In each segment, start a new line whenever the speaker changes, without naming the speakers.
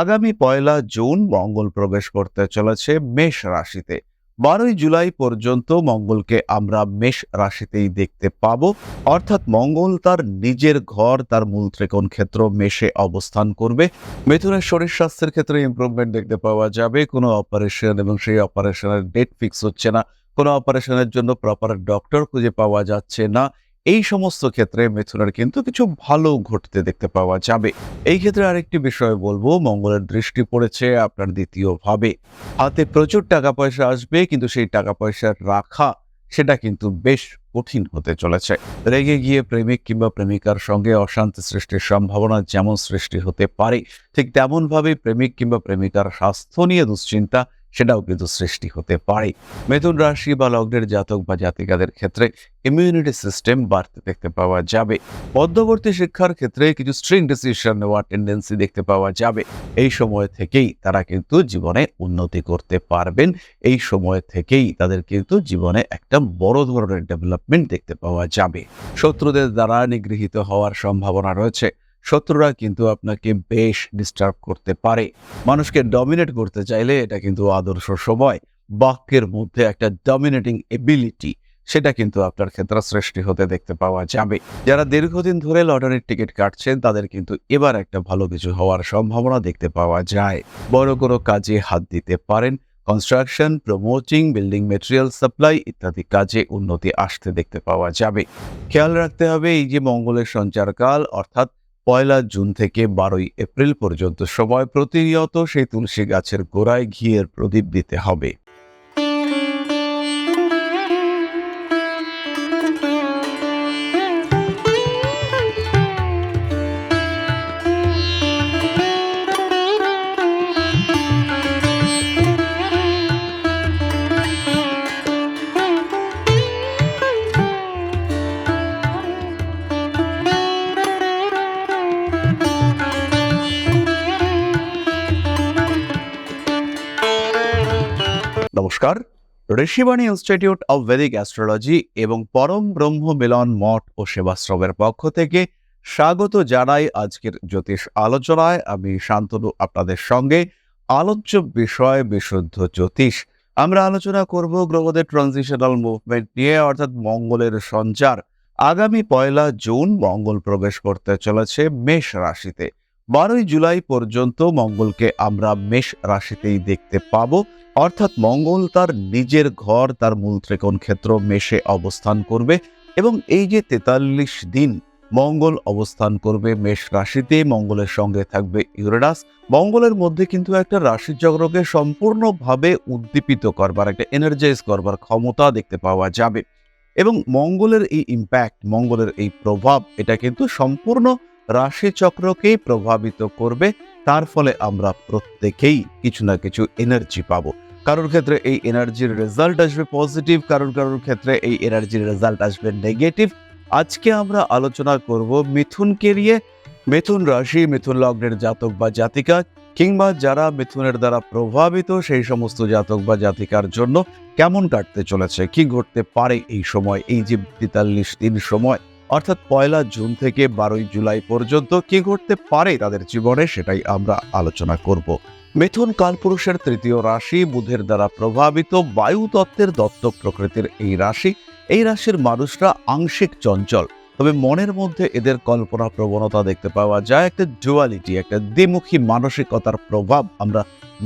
আগামী পয়লা জুন মঙ্গল প্রবেশ করতে চলেছে মেষ রাশিতে। বারোই জুলাই পর্যন্ত মঙ্গলকে আমরা মেষ রাশিতেই দেখতে পাব। অর্থাৎ মঙ্গল তার নিজের ঘর, তার মূল ত্রিকোণ ক্ষেত্র মেষে অবস্থান করবে। মিথুনের শরীর স্বাস্থ্যের ক্ষেত্রে ইমপ্রুভমেন্ট দেখতে পাওয়া যাবে। কোনো অপারেশন এবং সেই অপারেশনের ডেট ফিক্স হচ্ছে না। কোনো অপারেশনের জন্য প্রপার ডক্টর খুঁজে পাওয়া যাচ্ছে না। এই সমস্ত ক্ষেত্রে মিথুনের কিন্তু কিছু ভালো ঘটতে দেখতে পাওয়া যাবে। এই ক্ষেত্রে আরেকটি বিষয় বলব, মঙ্গলের দৃষ্টি পড়েছে আপনার দ্বিতীয় ভাবে। হাতে প্রচুর টাকা পয়সা আসবে, কিন্তু সেই টাকা পয়সা রাখা সেটা কিন্তু বেশ কঠিন হতে চলেছে। রেগে গিয়ে প্রেমিক কিংবা প্রেমিকার সঙ্গে অশান্তি সৃষ্টির সম্ভাবনা যেমন সৃষ্টি হতে পারে, ঠিক তেমনভাবে প্রেমিক কিংবা প্রেমিকার স্বাস্থ্য নিয়ে দুশ্চিন্তা সেটাও কিন্তু সৃষ্টি হতে পারে। মিথুন রাশি বা লগ্নের জাতক বা জাতিকাদের ক্ষেত্রে ইমিউনিটি সিস্টেম বাড়তে দেখতে পাওয়া যাবে। মধ্যবর্তী শিক্ষার ক্ষেত্রে কিছু স্ট্রিং ডিসিশন নেওয়ার টেন্ডেন্সি দেখতে পাওয়া যাবে। এই সময় থেকেই তারা কিন্তু জীবনে উন্নতি করতে পারবেন। এই সময় থেকেই তাদের কিন্তু জীবনে একটা বড় ধরনের ডেভেলপমেন্ট দেখতে পাওয়া যাবে। শত্রুদের দ্বারা নিগৃহীত হওয়ার সম্ভাবনা রয়েছে। শত্রুরা কিন্তু আপনাকে বেশ ডিস্টার্ব করতে পারে। মানুষকে ডমিনেট করতে চাইলে এটা কিন্তু আদর্শ সময়। বাক্যের মধ্যে একটা ডমিনেটিং এবিলিটি সেটা কিন্তু আপনার ক্ষেত্রে সৃষ্টি হতে দেখতে পাওয়া যাবে। যারা দীর্ঘদিন ধরে লটারির টিকিট কাটছেন, তাদের কিন্তু এবার একটা ভালো কিছু হওয়ার সম্ভাবনা দেখতে পাওয়া যায়। বড় কোনো কাজে হাত দিতে পারেন। Construction promoting building material supply ইত্যাদি কাজে উন্নতি আসতে দেখতে পাওয়া যাবে। খেয়াল রাখতে হবে, এই যে মঙ্গলের সঞ্চারকাল, অর্থাৎ পয়লা জুন থেকে বারোই এপ্রিল পর্যন্ত সময় প্রতিনিয়ত সেই তুলসী গাছের গোড়ায় ঘিয়ের প্রদীপ দিতে হবে। নমস্কার। Rishibani institute of Vedic astrology এবং পরম ব্রহ্ম মিলন মঠ ও সেবাশ্রমের পক্ষ থেকে স্বাগত জানাই আজকের জ্যোতিষ আলোচনায়। আমি শান্তনু, আপনাদের সঙ্গে আলোচ্য বিষয় বিশুদ্ধ জ্যোতিষ। আমরা আলোচনা করব গ্রহদের ট্রানজিশনাল মুভমেন্ট নিয়ে, অর্থাৎ মঙ্গলের সঞ্চার। আগামী পয়লা জুন মঙ্গল প্রবেশ করতে চলেছে মেষ রাশিতে। বারোই জুলাই পর্যন্ত মঙ্গলকে আমরা মেষ রাশিতেই দেখতে পাব। অর্থাৎ মঙ্গল তার নিজের ঘর, তার মূল ত্রিকোণ ক্ষেত্র মেষে অবস্থান করবে এবং এই যে তেতাল্লিশ দিন মঙ্গল অবস্থান করবে মেষ রাশিতে, মঙ্গলের সঙ্গে থাকবে ইউরেনাস। মঙ্গলের মধ্যে কিন্তু একটা রাশিচক্রকে সম্পূর্ণভাবে উদ্দীপিত করবার, একটা এনার্জাইজ করবার ক্ষমতা দেখতে পাওয়া যাবে। এবং মঙ্গলের এই ইম্প্যাক্ট মঙ্গলের এই প্রভাব, এটা কিন্তু সম্পূর্ণ রাশিচক্রকেই প্রভাবিত করবে। তার ফলে আমরা প্রত্যেকেই কিছু না কিছু এনার্জি পাবো। কারোর ক্ষেত্রে এই এনার্জির রেজাল্ট আসবে পজিটিভ কারোর কারোর ক্ষেত্রে এই এনার্জির রেজাল্ট আসবে নেগেটিভ আজকে আমরা আলোচনা করব মিথুনকে নিয়ে। মিথুন রাশি, মিথুন লগ্নের জাতক বা জাতিকা, কিংবা যারা মিথুনের দ্বারা প্রভাবিত সেই সমস্ত জাতক বা জাতিকার জন্য কেমন কাটতে চলেছে, কি ঘটতে পারে এই সময়, এই যে তেতাল্লিশ দিন সময়। অর্থাৎ পয়লা জুন থেকে বারোই জুলাই পর্যন্ত কি ঘটতে পারে তাদের জীবনে সেটাই আমরা আলোচনা করব। মিথুন কালপুরুষের তৃতীয় রাশি বুধের দ্বারা প্রভাবিত বায়ু তত্ত্বের দত্তক প্রকৃতির এই রাশি, এই রাশির মানুষরা আংশিক চঞ্চল। তবে মনের মধ্যে এদের কল্পনা প্রবণতা দেখতে পাওয়া যায়, একটা ডুয়ালিটি একটা দ্বিমুখী মানসিকতার প্রভাব আমরা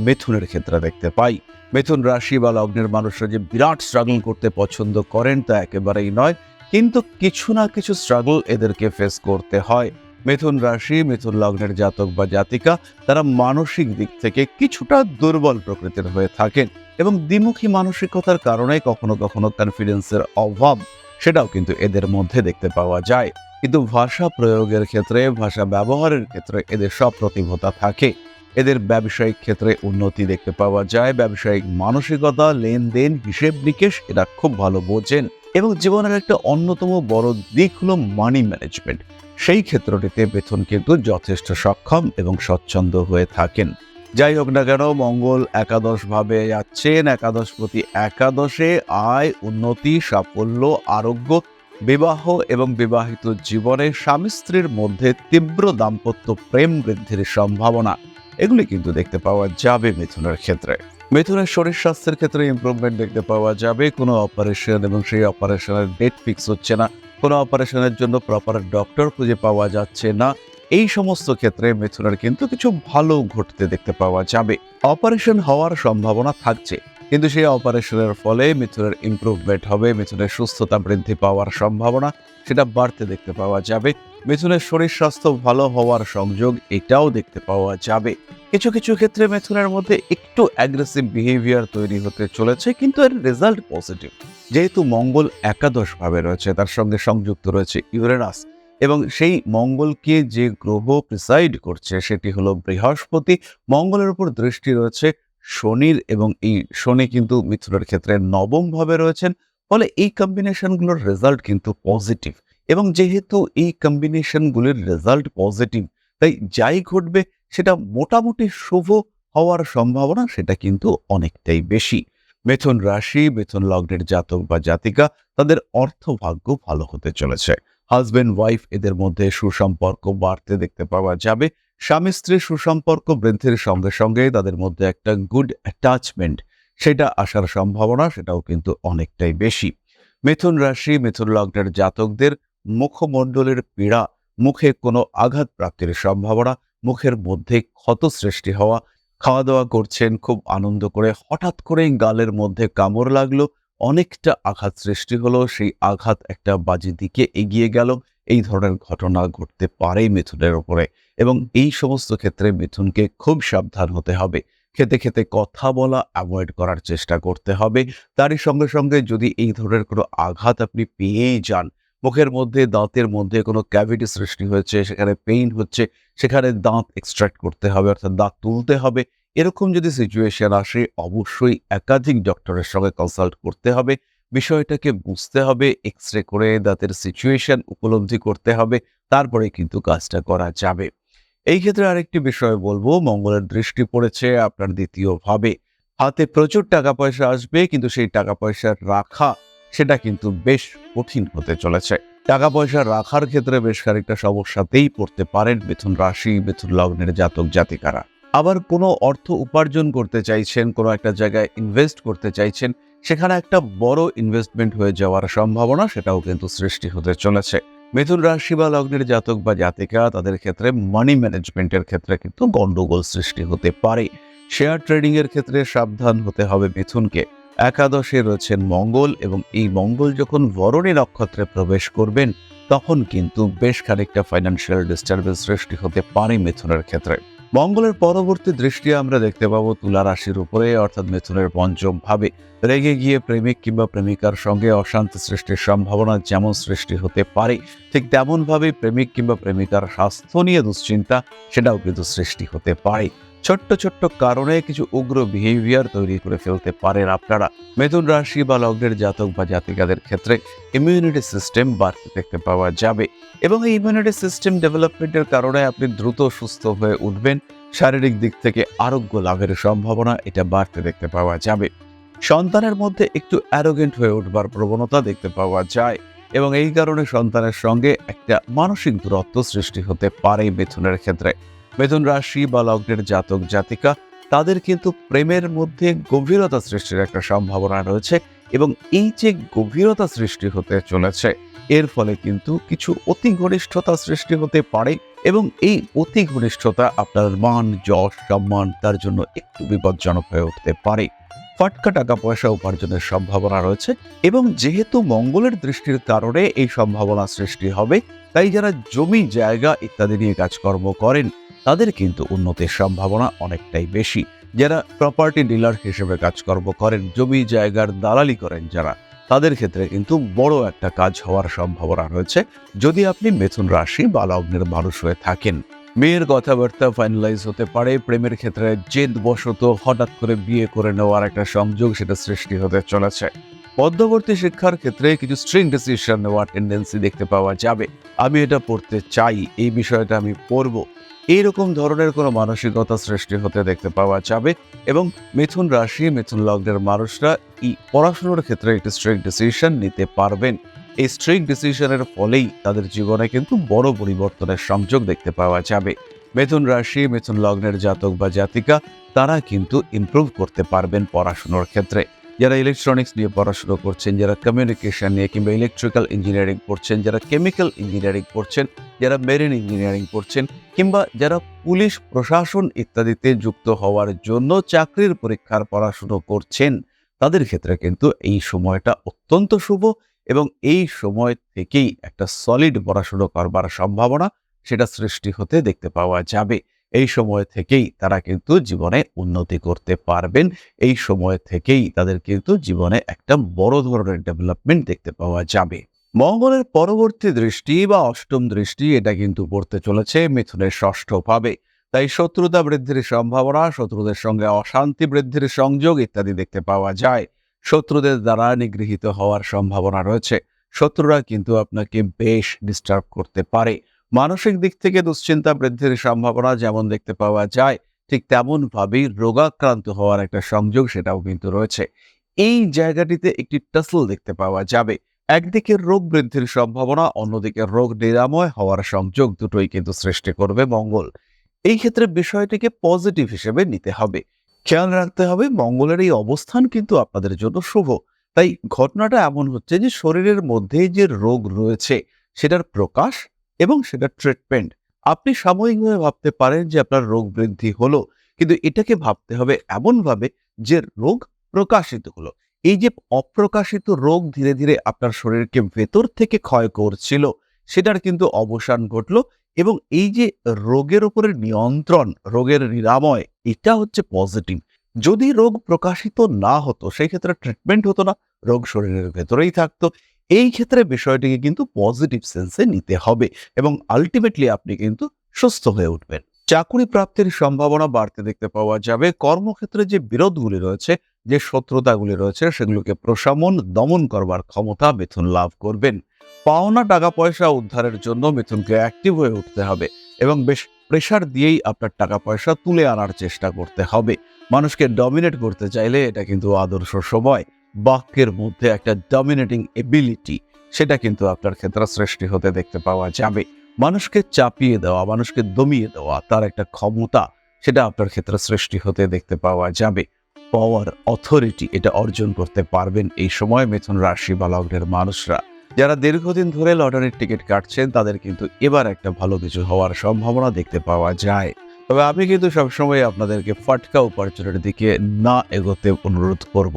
মিথুনের ক্ষেত্রে দেখতে পাই। মিথুন রাশি বা লগ্নের মানুষরা যে বিরাট স্ট্রাগল করতে পছন্দ করেন তা একেবারেই নয়। কিন্তু কিছু না কিছু স্ট্রাগল এদেরকে ফেস করতে হয়। মিথুন রাশি, মিথুন লগ্নের জাতক বা জাতিকা, তারা মানসিক দিক থেকে কিছুটা দুর্বল প্রকৃতির হয়ে থাকেন এবং দ্বিমুখী মানসিকতার কারণে কখনো কখনো কনফিডেন্সের অভাব, সেটাও কিন্তু এদের মধ্যে দেখতে পাওয়া যায়। কিন্তু ভাষা প্রয়োগের ক্ষেত্রে, ভাষা ব্যবহারের ক্ষেত্রে এদের সব প্রতিভতা থাকে। এদের ব্যবসায়িক ক্ষেত্রে উন্নতি দেখতে পাওয়া যায়, ব্যবসায়িক মানসিকতা, লেনদেন হিসেব নিকেশ এরা খুব ভালো বোঝেন। এবং জীবনের একটা অন্যতম বড় দিক হলো মানি ম্যানেজমেন্ট সেই ক্ষেত্রটিতে বেতন কিন্তু যথেষ্ট সক্ষম এবং স্বচ্ছন্দ হয়ে থাকেন। যাই হোক না কেন, মঙ্গল একাদশ ভাবে যাচ্ছেন একাদশ প্রতি একাদশে আয়, উন্নতি, সাফল্য, আরোগ্য, বিবাহ এবং বিবাহিত জীবনে স্বামী স্ত্রীর মধ্যে তীব্র দাম্পত্য প্রেম বৃদ্ধির সম্ভাবনা। এগুলি কিন্তু দেখতে পাওয়া যাবে মিথুনের ক্ষেত্রে। মিথুনের শরীর স্বাস্থ্যের ক্ষেত্রে ইমপ্রুভমেন্ট দেখতে পাওয়া যাবে। কোনো অপারেশন এবং সেই অপারেশনের ডেট ফিক্স হচ্ছে না। কোনো অপারেশনের জন্য প্রপার ডক্টর খুঁজে পাওয়া যাচ্ছে না। এই সমস্ত ক্ষেত্রে মিথুনের কিন্তু কিছু ভালো ঘটতে দেখতে পাওয়া যাবে। অপারেশন হওয়ার সম্ভাবনা থাকছে। কিন্তু সেই অপারেশনের ফলে মিথুনের ইমপ্রুভমেন্ট হবে। মিথুনের সুস্থতা বৃদ্ধি পাওয়ার সম্ভাবনা সেটা বাড়তে দেখতে পাওয়া যাবে। মিথুনের শরীর স্বাস্থ্য ভালো হওয়ার সংযোগ এটাও দেখতে পাওয়া যাবে। কিছু কিছু ক্ষেত্রে মিথুনের মধ্যে একটু অ্যাগ্রেসিভ বিহেভিয়ার তৈরি হতে চলেছে, কিন্তু এর রেজাল্ট পজিটিভ যেহেতু মঙ্গল একাদশ ভাবে রয়েছে, তার সঙ্গে সংযুক্ত রয়েছে ইউরেনাস, এবং সেই মঙ্গলকে যে গ্রহ প্রিসাইড করছে, সেটি হলো বৃহস্পতি। মঙ্গলের উপর দৃষ্টি রয়েছে শনির, এবং এই শনি কিন্তু মিথুনের ক্ষেত্রে নবম ভাবে রয়েছেন, ফলে এই কম্বিনেশনগুলোর রেজাল্ট কিন্তু পজিটিভ এবং যেহেতু এই কম্বিনেশনগুলির রেজাল্ট পজিটিভ তাই যাই ঘটবে সেটা মোটামুটি শুভ হওয়ার সম্ভাবনা, সেটা কিন্তু অনেকটাই বেশি। মিথুন রাশি, মিথুন লগ্নের জাতক বা জাতিকা, তাদের অর্থভাগ্য ভালো হতে চলেছে। হাজবেন্ড, ওয়াইফ এদের মধ্যে সুসম্পর্ক বাড়তে দেখতে পাওয়া যাবে। স্বামী স্ত্রীর সুসম্পর্ক বৃদ্ধির সঙ্গে সঙ্গে তাদের মধ্যে একটা গুড অ্যাটাচমেন্ট সেটা আসার সম্ভাবনা, সেটাও কিন্তু অনেকটাই বেশি। মিথুন রাশি, মিথুন লগ্নের জাতকদের মুখমণ্ডলের পীড়া, মুখে কোনো আঘাত প্রাপ্তির সম্ভাবনা মুখের মধ্যে ক্ষত সৃষ্টি হওয়া খাওয়া দাওয়া করছেন, খুব আনন্দ করে হঠাৎ করেই গালের মধ্যে কামড় লাগল, অনেকটা আঘাত সৃষ্টি হলো, সেই আঘাত একটা বাজি দিকে এগিয়ে গেল, এই ধরনের ঘটনা ঘটতে পারে মিথুনের ওপরে এবং এই সমস্ত ক্ষেত্রে মিথুনকে খুব সাবধান হতে হবে। খেতে খেতে কথা বলা অ্যাভয়েড করার চেষ্টা করতে হবে। তারই সঙ্গে সঙ্গে যদি এই ধরনের কোনো আঘাত আপনি পেয়েই যান মুখের মধ্যে, দাঁতের মধ্যে কোনো ক্যাভিটি সৃষ্টি হয়েছে, সেখানে পেইন হচ্ছে, সেখানে দাঁত এক্সট্রাক্ট করতে হবে, অর্থাৎ দাঁত তুলতে হবে। এরকম যদি সিচুয়েশন আসে, অবশ্যই একাধিক ডক্টরের সঙ্গে কনসাল্ট করতে হবে। বিষয়টাকে বুঝতে হবে এক্স রে করে দাঁতের সিচুয়েশন উপলব্ধি করতে হবে, তারপরে কিন্তু কাজটা করা যাবে। এই ক্ষেত্রে আরেকটি বিষয় বলব, মঙ্গলের দৃষ্টি পড়েছে, আপনার দ্বিতীয় ভাবে হাতে প্রচুর টাকা পয়সা আসবে, কিন্তু সেই টাকা পয়সা রাখা সেটা কিন্তু বেশ কঠিন হতে চলেছে। টাকা পয়সা রাখার ক্ষেত্রে বেশ খানিকটা সমস্যাতেই পড়তে পারেন মিথুন রাশি, মিথুন লগ্নের জাতক জাতিকারা। আবার কোনো অর্থ উপার্জন করতে চাইছেন, কোনো একটা জায়গায় ইনভেস্ট করতে চাইছেন, সেখানে একটা বড় ইনভেস্টমেন্ট হয়ে যাওয়ার সম্ভাবনা সেটাও কিন্তু সৃষ্টি হতে চলেছে। মিথুন রাশি বা লগ্নের জাতক বা জাতিকা, তাদের ক্ষেত্রে মানি ম্যানেজমেন্টের ক্ষেত্রে কিন্তু গন্ডগোল সৃষ্টি হতে পারে। শেয়ার ট্রেডিং এর ক্ষেত্রে সাবধান হতে হবে মিথুনকে। একাদশে রয়েছেন মঙ্গল এবং এই মঙ্গল যখন বরণী নক্ষত্রে প্রবেশ করবেন, তখন কিন্তু বেশ খানিকটা ফাইন্যান্সিয়াল ডিস্টারবেন্স সৃষ্টি হতে পারে মিথুনের ক্ষেত্রে। মঙ্গলের পরবর্তী দৃষ্টি আমরা দেখতে পাবো তুলা রাশির উপরে, অর্থাৎ মিথুনের পঞ্চম ভাবে। রেগে গিয়ে প্রেমিক কিংবা প্রেমিকার সঙ্গে অশান্তি সৃষ্টির সম্ভাবনা যেমন সৃষ্টি হতে পারে, ঠিক তেমনভাবে প্রেমিক কিংবা প্রেমিকার স্বাস্থ্য নিয়ে দুশ্চিন্তা, সেটাও কিন্তু সৃষ্টি হতে পারে। ছোট্ট ছোট্ট কারণে কিছু উগ্র বিহেভিয়ার তৈরি করে ফেলতে পারেন আপনারা। মিথুন রাশি বা লগ্নের জাতক বা জাতিকাদের ক্ষেত্রে ইমিউনিটি সিস্টেম বাড়তে দেখতে পাওয়া যাবে এবং এই ইমিউনিটি সিস্টেম ডেভেলপমেন্টের কারণে আপনি দ্রুত সুস্থ হয়ে উঠবেন। শারীরিক দিক থেকে আরোগ্য লাভের সম্ভাবনা এটা বাড়তে দেখতে পাওয়া যাবে। সন্তানের মধ্যে একটু অ্যারোগেন্ট হয়ে উঠবার প্রবণতা দেখতে পাওয়া যায় এবং এই কারণে সন্তানের সঙ্গে একটা মানসিক দূরত্ব সৃষ্টি হতে পারে মিথুনের ক্ষেত্রে। মিথুন রাশি বা লগ্নের জাতক, জাতিকা, তাদের কিন্তু প্রেমের মধ্যে গভীরতা সৃষ্টির একটা সম্ভাবনা রয়েছে এবং এই যে গভীরতা সৃষ্টি হতে চলেছে, এর ফলে কিন্তু কিছু অতি ঘনিষ্ঠতা সৃষ্টি হতে পারে এবং এই অতি ঘনিষ্ঠতা আপনার মান, যশ, সম্মান, তার জন্য একটু বিপজ্জনক হয়ে উঠতে পারে। ফাটকা টাকা পয়সা উপার্জনের সম্ভাবনা রয়েছে এবং যেহেতু মঙ্গলের দৃষ্টির কারণে এই সম্ভাবনা সৃষ্টি হবে, তাই যারা জমি, জায়গা ইত্যাদি নিয়ে কাজকর্ম করেন তাদের কিন্তু উন্নতির সম্ভাবনা অনেকটাই বেশি। যারা প্রপার্টি ডিলার হিসেবে কাজকর্ম করেন, জমি জায়গার দালালি করেন যারা, তাদের ক্ষেত্রে কিন্তু বড় একটা কাজ হওয়ার সম্ভাবনা রয়েছে। যদি আপনি মিথুন রাশি বা লগ্নের মানুষ হয়ে থাকেন, মেয়ের কথাবার্তা ফাইনালাইজ হতে পারে, প্রেমের ক্ষেত্রে জেদ বশত হঠাৎ করে বিয়ে করে নেওয়ার একটা সংযোগ সেটা সৃষ্টি হতে চলেছে। মধ্যবর্তী শিক্ষার ক্ষেত্রে কিছু স্ট্রিং ডিসিশন নেওয়ার টেন্ডেন্সি দেখতে পাওয়া যাবে। আমি এটা পড়তে চাই, এই বিষয়টা আমি পড়ব। এইরকম ধরনের কোনো মানসিকতা সৃষ্টি হতে দেখতে পাওয়া যাবে এবং মিথুন রাশি, মিথুন লগ্নের মানুষরা এই পড়াশোনার ক্ষেত্রে একটি স্ট্রিক্ট ডিসিশন নিতে পারবেন। এই স্ট্রিক্ট ডিসিশনের ফলেই তাদের জীবনে কিন্তু বড় পরিবর্তনের সংযোগ দেখতে পাওয়া যাবে। মিথুন রাশি, মিথুন লগ্নের জাতক বা জাতিকা, তারা কিন্তু ইমপ্রুভ করতে পারবেন পড়াশুনোর ক্ষেত্রে। যারা ইলেকট্রনিক্স নিয়ে পড়াশুনো করছেন, যারা কমিউনিকেশন নিয়ে কিংবা ইলেকট্রিক্যাল ইঞ্জিনিয়ারিং পড়ছেন, যারা কেমিক্যাল ইঞ্জিনিয়ারিং পড়ছেন, যারা মেরিন ইঞ্জিনিয়ারিং পড়ছেন, কিংবা যারা পুলিশ, প্রশাসন ইত্যাদিতে যুক্ত হওয়ার জন্য চাকরির পরীক্ষার পড়াশুনো করছেন, তাদের ক্ষেত্রে কিন্তু এই সময়টা অত্যন্ত শুভ এবং এই সময় থেকেই একটা সলিড পড়াশুনো করবার সম্ভাবনা সেটা সৃষ্টি হতে দেখতে পাওয়া যাবে। এই সময় থেকেই তারা কিন্তু জীবনে উন্নতি করতে পারবেন। এই সময় থেকেই তাদের কিন্তু জীবনে একটা বড় ধরনের ডেভেলপমেন্ট দেখতে পাওয়া যাবে। মঙ্গলের পরবর্তী দৃষ্টি বা অষ্টম দৃষ্টি এটা কিন্তু পড়তে চলেছে, মিথুনের ষষ্ঠ ভাবে তাই শত্রুতা বৃদ্ধির সম্ভাবনা, শত্রুদের সঙ্গে অশান্তি বৃদ্ধির সংযোগ ইত্যাদি দেখতে পাওয়া যায়। শত্রুদের দ্বারা নিগৃহীত হওয়ার সম্ভাবনা রয়েছে। শত্রুরা কিন্তু আপনাকে বেশ ডিস্টার্ব করতে পারে। মানসিক দিক থেকে দুশ্চিন্তা বৃদ্ধির সম্ভাবনা যেমন দেখতে পাওয়া যায়, ঠিক তেমনভাবেই রোগাক্রান্ত হওয়ার একটা সংযোগ সেটাও কিন্তু রয়েছে। এই জায়গাটিতে একটি টাসল দেখতে পাওয়া যাবে। একদিকে রোগ বৃদ্ধির সম্ভাবনা, অন্যদিকে রোগ নিরাময় হওয়ার সংযোগ দুটোই কিন্তু সৃষ্টি করবে মঙ্গল। এই ক্ষেত্রে বিষয়টিকে পজিটিভ হিসেবে নিতে হবে। খেয়াল রাখতে হবে, মঙ্গলের এই অবস্থান কিন্তু আপনাদের জন্য শুভ। তাই ঘটনাটা এমন হচ্ছে যে শরীরের মধ্যে যে রোগ রয়েছে, সেটার প্রকাশ এবং সেটা ট্রিটমেন্ট আপনি সাময়িকভাবে ভাবতে পারেন যে আপনার রোগ বৃদ্ধি হলো, কিন্তু এটাকে ভাবতে হবে এমনভাবে যে রোগ প্রকাশিত হলো। এই যে অপ্রকাশিত রোগ ধীরে ধীরে আপনার শরীরকে ভেতর থেকে ক্ষয় করছিল, সেটার কিন্তু অবসান ঘটলো এবং এই যে রোগের উপরে নিয়ন্ত্রণ, রোগের নিরাময়, এটা হচ্ছে পজিটিভ যদি রোগ প্রকাশিত না হতো, সেই ক্ষেত্রে ট্রিটমেন্ট হতো না, রোগ শরীরের ভেতরেই থাকতো। এই ক্ষেত্রে বিষয়টিকে কিন্তু পজিটিভ সেন্সে নিতে হবে এবং আলটিমেটলি আপনি কিন্তু সুস্থ হয়ে উঠবেন। চাকুরি প্রাপ্তির সম্ভাবনা বাড়তে দেখতে পাওয়া যাবে। কর্মক্ষেত্রে যে বিরোধগুলি রয়েছে, যে শত্রুতাগুলি রয়েছে, সেগুলোকে প্রশমন, দমন করবার ক্ষমতা মিথুন লাভ করবেন। পাওনা টাকা পয়সা উদ্ধারের জন্য মিথুনকে অ্যাক্টিভ হয়ে উঠতে হবে এবং বেশ প্রেশার দিয়েই আপনার টাকা পয়সা তুলে আনার চেষ্টা করতে হবে। মানুষকে ডমিনেট করতে চাইলে এটা কিন্তু আদর্শ সময়। বাক্যের মধ্যে একটা ডমিনেটিং এবিলিটি সেটা কিন্তু আপনার ক্ষেত্রে সৃষ্টি হতে দেখতে পাওয়া যাবে। মানুষকে চাপিয়ে দেওয়া, মানুষকে দমিয়ে দেওয়া, তার একটা ক্ষমতা, সেটা আপনার ক্ষেত্রে সৃষ্টি হতে দেখতে পাওয়া যাবে। পাওয়ার অথরিটি এটা অর্জন করতে পারবেন এই সময় মিথুন রাশি বা লগ্নের মানুষরা। যারা দীর্ঘদিন ধরে লটারির টিকিট কাটছেন, তাদের কিন্তু এবার একটা ভালো কিছু হওয়ার সম্ভাবনা দেখতে পাওয়া যায়। তবে আমি কিন্তু সবসময় আপনাদেরকে ফাটকা উপার্জনের দিকে না এগোতে অনুরোধ করব।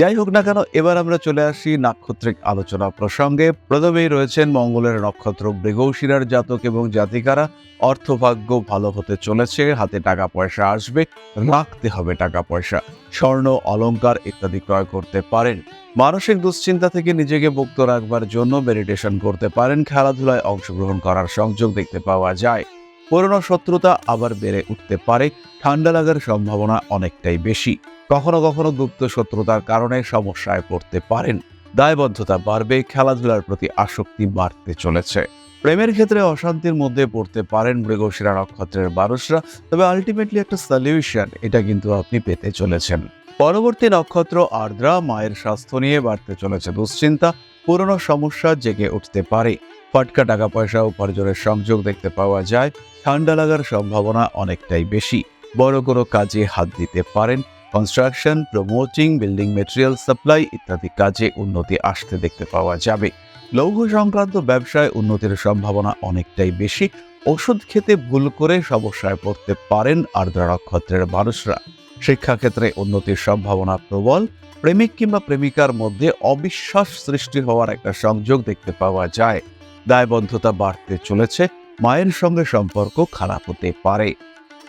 যাই হোক না কেন, এবার আমরা চলে আসি নাক্ষত্রিক আলোচনা প্রসঙ্গে। প্রথমেই রয়েছেন মঙ্গলের নক্ষত্র মৃগশিরার জাতক এবং জাতিকারা। অর্থভাগ্য ভালো হতে চলেছে, হাতে টাকা পয়সা আসবে, রাখতে হবে টাকা পয়সা, স্বর্ণ অলংকার ইত্যাদি ক্রয় করতে পারেন। মানসিক দুশ্চিন্তা থেকে নিজেকে মুক্ত রাখবার জন্য মেডিটেশন করতে পারেন, খেলাধুলায় অংশগ্রহণ করার সংযোগ দেখতে পাওয়া যায়। পুরনো শত্রুতা আবার বেড়ে উঠতে পারে। ঠান্ডা লাগার সম্ভাবনা অনেকটাই বেশি। কখনো কখনো গুপ্ত শত্রুতার কারণে সমস্যায় পড়তে পারেন। দায়বদ্ধতা বাড়বে, খেলাধুলার প্রতি আসক্তি বাড়তে চলেছে। প্রেমের ক্ষেত্রে অশান্তির মধ্যে পড়তে পারেন মৃগশিরা নক্ষত্রের মানুষরা, তবে আলটিমেটলি একটা সলিউশন এটা কিন্তু আপনি পেতে চলেছেন। পরবর্তী নক্ষত্র আর্দ্রা, মায়ের স্বাস্থ্য নিয়ে বাড়তে চলেছে দুশ্চিন্তা। পুরনো সমস্যা জেগে উঠতে পারে। ফটকা টাকা পয়সা উপার্জনের সংযোগ দেখতে পাওয়া যায়। ঠান্ডা লাগার সম্ভাবনা অনেকটাই বেশি। বড় কোনো কাজে হাত দিতে পারেন। Construction, promoting, building material supply ইত্যাদি কাজে উন্নতি আসতে দেখতে পাওয়া যাবে। লৌহ সংক্রান্ত ব্যবসায় উন্নতির সম্ভাবনা অনেকটাই বেশি। ওষুধ খেতে ভুল করে সমস্যায় পড়তে পারেন আর্দ্রা নক্ষত্রের মানুষরা। শিক্ষাক্ষেত্রে উন্নতির সম্ভাবনা প্রবল। প্রেমিক কিংবা প্রেমিকার মধ্যে অবিশ্বাস সৃষ্টি হওয়ার একটা সংযোগ দেখতে পাওয়া যায়। দায়বদ্ধতা বাড়তে চলেছে, মায়ের সঙ্গে সম্পর্ক খারাপ হতে পারে।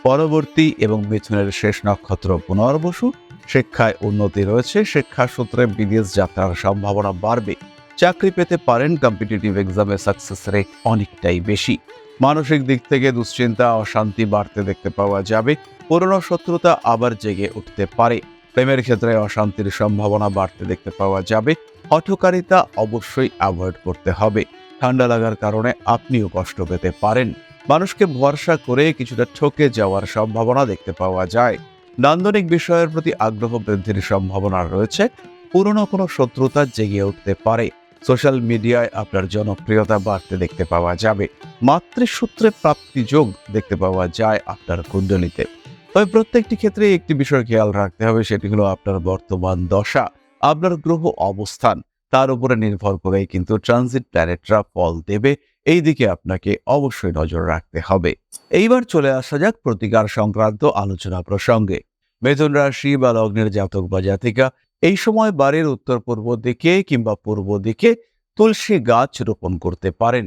পরবর্তী এবং মিথুনের শেষ নক্ষত্র পুনর্বসু, শিক্ষায় উন্নতি রয়েছে, শিক্ষা সূত্রে বিদেশ যাত্রার সম্ভাবনা বাড়বে। চাকরি পেতে পারেন কম্পিটিটিভ এক্সামে সাকসেস রেট অনেকটাই বেশি। মানসিক দিক থেকে দুশ্চিন্তা, অশান্তি বাড়তে দেখতে পাওয়া যাবে, পুরনো শত্রুতা আবার জেগে উঠতে পারে। প্রেমের ক্ষেত্রে অশান্তির সম্ভাবনা বাড়তে দেখতে পাওয়া যাবে। হঠকারিতা অবশ্যই অ্যাভয়েড করতে হবে। ঠান্ডা লাগার কারণে আপনিও কষ্ট পেতে পারেন। মানুষকে ভরসা করে কিছুটা ঠকে যাওয়ার সম্ভাবনা দেখতে পাওয়া যায়। নান্দনিক বিষয়ের প্রতি আগ্রহ বৃদ্ধির সম্ভাবনা রয়েছে। পুরনো কোনো শত্রুতা জেগে উঠতে পারে। সোশ্যাল মিডিয়ায় আপনার জনপ্রিয়তা বাড়তে দেখতে পাওয়া যাবে। মাতৃসূত্রে প্রাপ্তি যোগ দেখতে পাওয়া যায় আপনার কুণ্ডলিতে। তবে প্রত্যেকটি ক্ষেত্রে একটি বিষয় খেয়াল রাখতে হবে, সেটি হলো আপনার বর্তমান দশা, আপনার গ্রহ অবস্থান, তার উপরে নির্ভর করেই কিন্তু ট্রানজিট প্ল্যানেটরা ফল দেবে, এই দিকে আপনাকে অবশ্যই নজর রাখতে হবে। এইবার চলে আসা যাক প্রতিকার সংক্রান্ত আলোচনা প্রসঙ্গে। মিথুন রাশি বা লগ্নের জাতক বা জাতিকা, এই সময় বাড়ির উত্তর পূর্ব দিকে কিংবা পূর্ব দিকে তুলসী গাছ রোপণ করতে পারেন।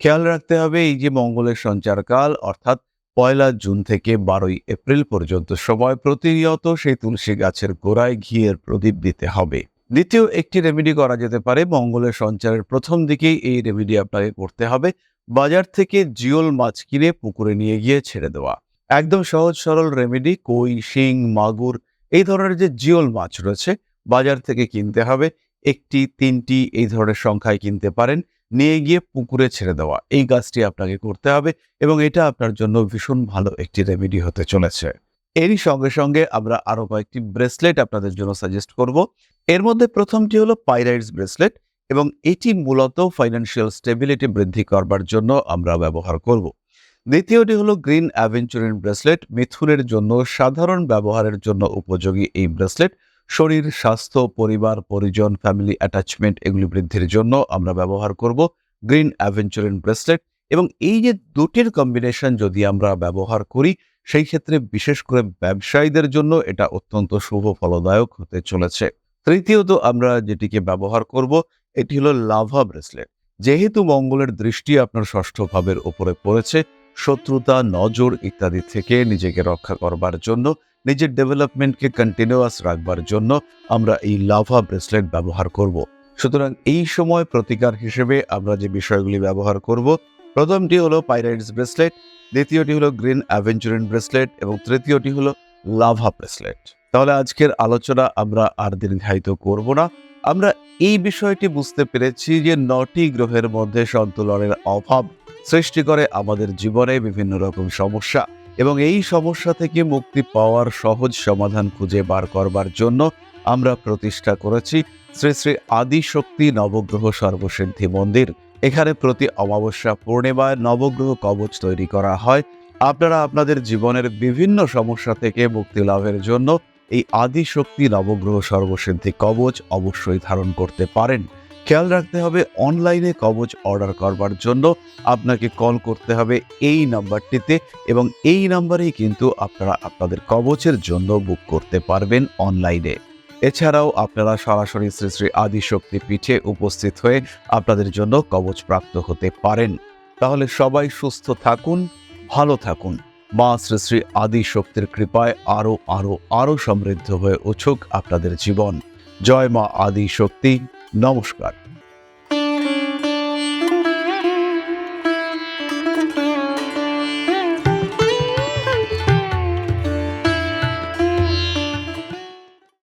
খেয়াল রাখতে হবে এই যে মঙ্গলের সঞ্চারকাল, অর্থাৎ পয়লা জুন থেকে বারোই এপ্রিল পর্যন্ত সময় প্রতিনিয়ত সেই তুলসী গাছের গোড়ায় ঘিয়ের প্রদীপ দিতে হবে। দ্বিতীয় একটি রেমেডি করা যেতে পারে। মঙ্গলের সঞ্চারের প্রথম দিকেই এই রেমেডি আপনাকে করতে হবে। বাজার থেকে জিওল মাছ কিনে পুকুরে নিয়ে গিয়ে ছেড়ে দেওয়া। একদম সহজ সরল রেমেডি, কই, শিং, মাগুর, এই ধরনের যে জিওল মাছ রয়েছে, বাজার থেকে কিনতে হবে। একটি, তিনটি, এই ধরনের সংখ্যায় কিনতে পারেন। নিয়ে গিয়ে পুকুরে ছেড়ে দেওয়া। এই কাজটি আপনাকে করতে হবে এবং এটা আপনার জন্য ভীষণ ভালো একটি রেমেডি হতে চলেছে। এরই সঙ্গে সঙ্গে আমরা আরও কয়েকটি ব্রেসলেট আপনাদের জন্য সাজেস্ট করব। এর মধ্যে প্রথমটি হলো পাইরাইডস ব্রেসলেট এবং এটি মূলত ফাইন্যান্সিয়াল স্টেবিলিটি বৃদ্ধি করবার জন্য আমরা ব্যবহার করব। দ্বিতীয়টি হলো গ্রিন অ্যাভেঞ্চুরিন ব্রেসলেট মিথুনের জন্য সাধারণ ব্যবহারের জন্য উপযোগী এই ব্রেসলেট শরীর, স্বাস্থ্য, পরিবার, পরিজন ফ্যামিলি অ্যাটাচমেন্ট এগুলি বৃদ্ধির জন্য আমরা ব্যবহার করব গ্রিন অ্যাভেঞ্চুরিন ব্রেসলেট এবং এই যে দুটির কম্বিনেশন যদি আমরা ব্যবহার করি, সেই ক্ষেত্রে বিশেষ করে ব্যবসায়ীদের জন্য এটা অত্যন্ত শুভ ফলদায়ক হতে চলেছে। তৃতীয়ত আমরা যেটিকে ব্যবহার করব, এটি হলো লাভা ব্রেসলেট। যেহেতু মঙ্গলের দৃষ্টি আপনার ষষ্ঠ ভাবের উপরে পড়েছে, শত্রুতা, নজর ইত্যাদি থেকে নিজেকে রক্ষা করবার জন্য নিজের ডেভেলপমেন্টকে কন্টিনিউয়াস রাখবার জন্য আমরা এই লাভা ব্রেসলেট ব্যবহার করব। সুতরাং এই সময় প্রতিকার হিসেবে আমরা যে বিষয়গুলি ব্যবহার করব, প্রথমটি হলো পাইরাইডস ব্রেসলেট দ্বিতীয়টি হলো গ্রিন অ্যাভেঞ্চুরিন ব্রেসলেট এবং তৃতীয়টি হলো লাভা ব্রেসলেট তাহলে আজকের আলোচনা আমরা আর দীর্ঘায়িত করব না। আমরা এই বিষয়টি বুঝতে পেরেছি যে নটি গ্রহের মধ্যে সন্তুলনের অভাব সৃষ্টি করে আমাদের জীবনে বিভিন্ন রকম সমস্যা। এবং এই সমস্যা থেকে মুক্তি পাওয়ার সহজ সমাধান খুঁজে বার করবার জন্য আমরা প্রতিষ্ঠা করেছি শ্রী শ্রী আদিশক্তি নবগ্রহ সর্বসিদ্ধি মন্দির। এখানে প্রতি অমাবস্যা পূর্ণিমায় নবগ্রহ কবচ তৈরি করা হয়। আপনারা আপনাদের জীবনের বিভিন্ন সমস্যা থেকে মুক্তি লাভের জন্য এই আদিশক্তি নবগ্রহ সর্বসিদ্ধি কবচ অবশ্যই ধারণ করতে পারেন। খেয়াল রাখতে হবে অনলাইনে কবচ অর্ডার করবার জন্য আপনাকে কল করতে হবে এই নাম্বারটিতে এবং এই নাম্বারেই কিন্তু আপনারা আপনাদের কবচের জন্য বুক করতে পারবেন অনলাইনে এছাড়াও আপনারা সরাসরি শ্রী শ্রী আদিশক্তি পিঠে উপস্থিত হয়ে আপনাদের জন্য কবচ প্রাপ্ত হতে পারেন। তাহলে সবাই সুস্থ থাকুন, ভালো থাকুন। মা শ্রী শ্রী আদিশক্তির কৃপায় আরও আরও আরও সমৃদ্ধ হয়ে উঠুক আপনাদের জীবন। জয় মা আদিশক্তি। নমস্কার।